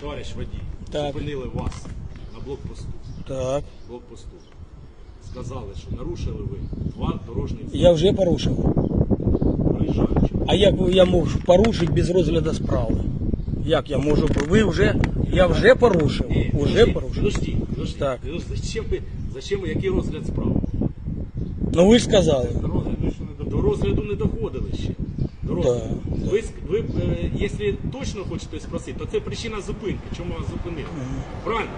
Товариш водій, Так. зупинили вас на блокпосту. Так. блокпосту. Сказали, що нарушили ви два дорожні знаки. Я вже порушив. Проїжджаючи. А як я можу порушити без розгляду справи? Як я можу? Ви вже. Я вже порушив. Уже порушив. Подожди, подожди. Так. Ну, Зачем ви, зачем ви, який розгляд справи? Ну ви ж сказали. До розгляду не доходили ще. Да, Ви, ви, е, якщо точно хочете спросити, то це причина зупинки. Чому вас зупинили? Правильно?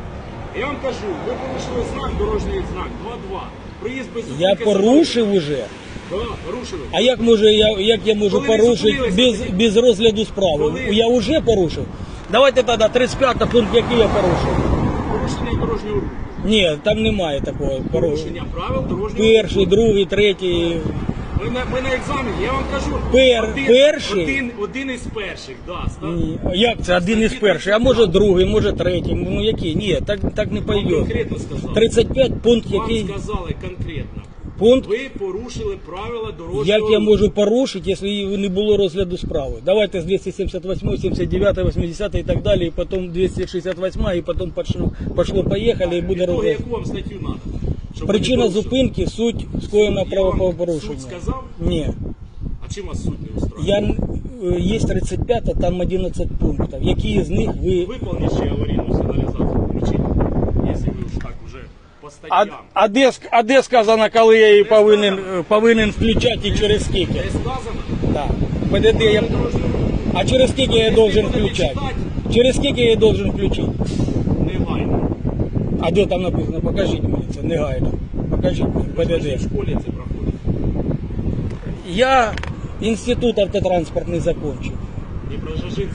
Я вам кажу, ви порушили знак, дорожній знак 2-2. Проїзд без зупинки. Я порушив уже. Да, порушили. А як може я як я можу Коли ви порушити без, тоді? без розгляду справи? Коли? Я вже порушив. Давайте тоді 35 пункт, який я порушив. Порушення дорожнього руху. Ні, там немає такого порушення. Порушення правил дорожнього Перший, другий, третій. Ми на, ми на екзамені, я вам кажу. Пер- один, перший? Один, один із перших, да, став. Ні. Як це один із перших? А може другий, може третій. Ну який? Ні, так, так не Вам пойде. конкретно сказали. 35 пункт, Вам який сказали конкретно. пункт. Ви порушили правила дорожнього Як я руху. можу порушити, якщо не було розгляду справи? Давайте з 278, 79, 80 і так далі, і потім 268, і потім пошло, поїхали, і буде Ітоги, розгляд. яку вам статтю треба? Причина зупинки, суть скоєного Я вам правопорушення. суд сказав? Ні. А чим вас суд не устроїть? Я, е, є 35, там 11 пунктів. Які з них ви... Выполни ще аварійну сигналізацію, включіть. Якщо ви ж так уже по А, статтям. а, де, ск- а де сказано, коли я її повинен, е, повинен включати і через скільки? Де сказано? Так. ПДД я... А через скільки я должен включати? Через скільки я должен включити? Негайно. А де там написано? Покажіть мені Це негайно. Покажіть ПДД. в школі це проходить. Я інститут автотранспортний закончив. Дніпрожежинський.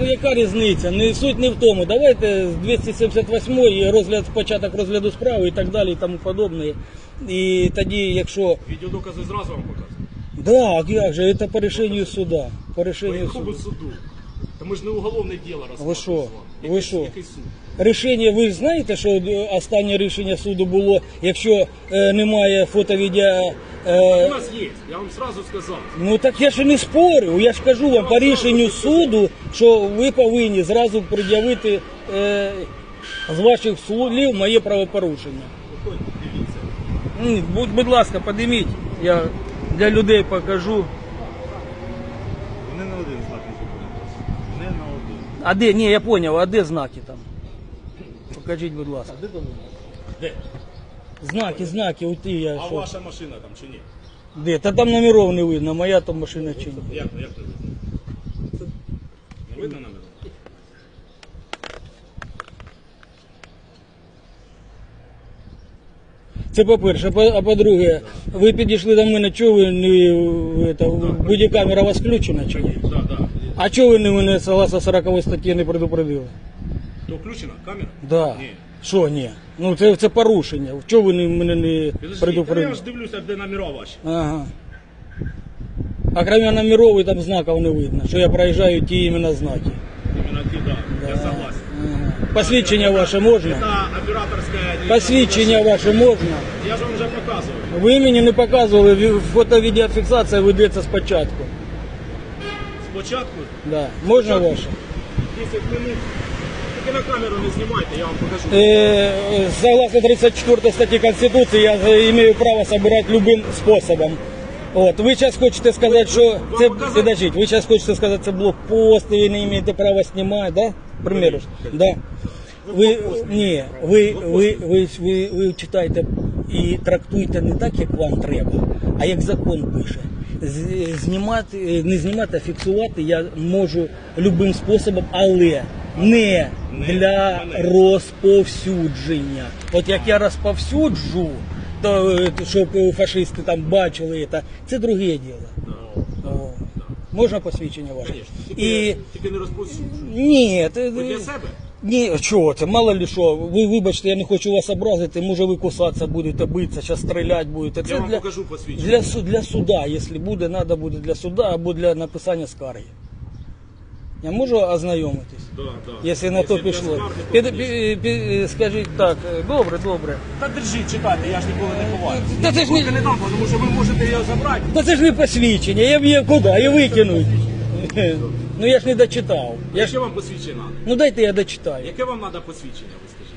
Ну яка різниця? Не суть не в тому. Давайте з 278 розгляд початок розгляду справи і так далі, і тому подобне. І тоді, якщо Відеодокази зразу вам показують. да, як же, це по рішенню суда. По По рішенню якому суду. суду? Та ми ж не уголовне діло розглядаємо. що? Ви що? Який суд? Рішення, ви ж знаєте, що е, останнє рішення суду було, якщо е, немає фото-відео. У Е, нас є, я вам сразу сказав. ну так я ж і не спорю. Я ж кажу вам по рішенню суду, що ви повинні зразу пред'явити е, з ваших слів моє правопорушення. Будь, будь ласка, подиміть. Я для людей покажу. Вони на один знак не зупинилися. Не на один. А де? Ні, я зрозумів, а де знаки там? Покажіть, будь ласка. Де там? Де? Знаки, знаки, у ті я А що? ваша машина там чи ні? Де? Та там номеров не видно, моя там машина чи ні. Як, як не видно? Не видно номер? Це по-перше. По- А по-друге, ви підійшли до мене, чого ви не ви, це, будь-камера у вас включена чи ні? Так, так. А чого ви не мене согласно 40 статті не предупредили? То включена камера? Да. Ні. Що ні? Ну це, це порушення. Чого ви не, мене не Підожди, та я предупредили? ж дивлюся, де номера ваші. Ага. А кроме номеров и там знаков не видно, що я проїжджаю ті іменно знаки. Іменно ті, да. Я согласен. Ага. Посвідчення ваше можна? Это операторская... Посвідчення ваше можна? Я ж вам вже показував. Ви мені не показували, ві- фото-відеофіксація ведеться спочатку. Спочатку Да. Можна Спочатку. ваше? 10 минут. Тільки на камеру не знімайте, я вам покажу. Е, согласно 34 статті Конституції, я маю право собирать любим способом. От, ви зараз хочете сказати, що це підождіть, ви зараз хочете сказати, це блокпост, і ви не маєте права знімати, да? Примеру, да? Ви, ні, ви, ви, ви, ви, ви читаєте і трактуєте не так, як вам треба, а як закон пише. Знімати, не знімати, а фіксувати я можу любим способом, але не для розповсюдження. От як я розповсюджу, то е, щоб е, фашисти там бачили це, це друге діло. Можна посвідчення ваше? Тільки, І тільки не розповсюджуйте. ні, Ви для себе? Ні, чого це, мало ли що, ви вибачте, я не хочу вас образити, може ви кусатися будете, битися, зараз стріляти будете. Це Я вам для, покажу посвідчення. для, су- для суда, якщо буде, треба буде для суда або для написання скарги. Я можу ознайомитись, Да, да. якщо на то для пішло. скарги, то, Під, конечно. пі- пі- скажіть так, е, добре, добре. Та держіть, читайте, я ж ніколи не ховаю. Та це ж не, не дам, тому що ви можете його забрати. та це ж не посвідчення, я б її куди, і викинуть. Ну я ж не дочитав. Я ж... Вам посвідчення? Ну дайте я дочитаю. Яке вам треба посвідчення, ви скажіть?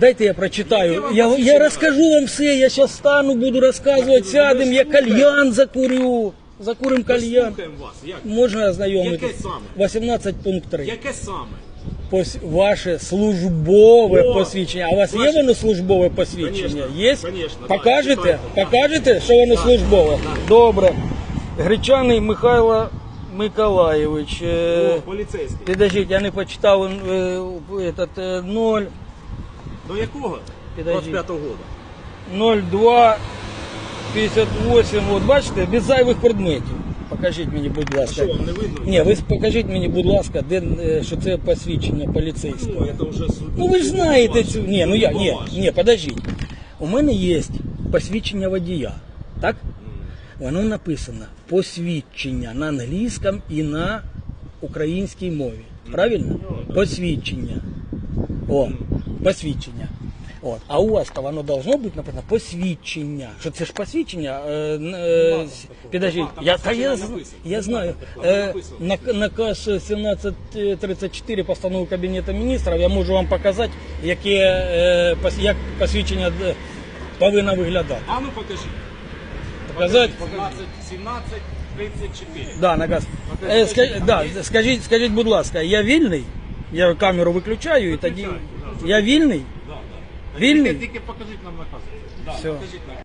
Дайте я Яке прочитаю. вам Я, посвідчення я розкажу вам все, я зараз стану, буду розказувати, Так, сядем, я кальян закурю. Закурим кальян. слухаємо вас. Як? Можна ознайомитись? Яке саме? 18 пункт 3. Яке саме? Пос... Ваше службове О, посвідчення. А у вас є ваше- воно службове посвідчення? Конечно, Є? конечно, да, Покажете? читайте, да. Покажете, що воно службове? Добре. Гречаний Михайло Миколаєвич. е, О, поліцейський. Підождіть, я не почитав е, этот, е, 0, До якого? Підождіть. 25-го года. 02 58. От бачите, без зайвих предметів. Покажіть мені, будь ласка. Що вам не видно? Ні, ви покажіть мені, будь ласка, де, е, що це посвідчення поліцейського. Ну, це вже суд- Ну ви ж знаєте цю. Ні, ну я, ні, ні, подождіть. У мене є посвідчення водія. Так? Воно написано посвідчення на англійському і на українській мові. Правильно? Посвідчення. О, посвідчення. От. А у вас то воно должно бути написано посвідчення. Що це ж посвідчення? Е, е, я, та я, я знаю. Е, наказ 1734 постанови Кабінету міністрів, я можу вам показати, яке, е, пос- як посвідчення е, повинно виглядати. А ну покажіть. Показати? 17, 17, 34. Да, наказ. Е, ска- да, скажіть, скажіть, будь ласка, я вільний? Я камеру виключаю і тоді. Я вільний? Да. Вільний? Тільки, покажіть нам наказ. Да, Все. покажіть наказ.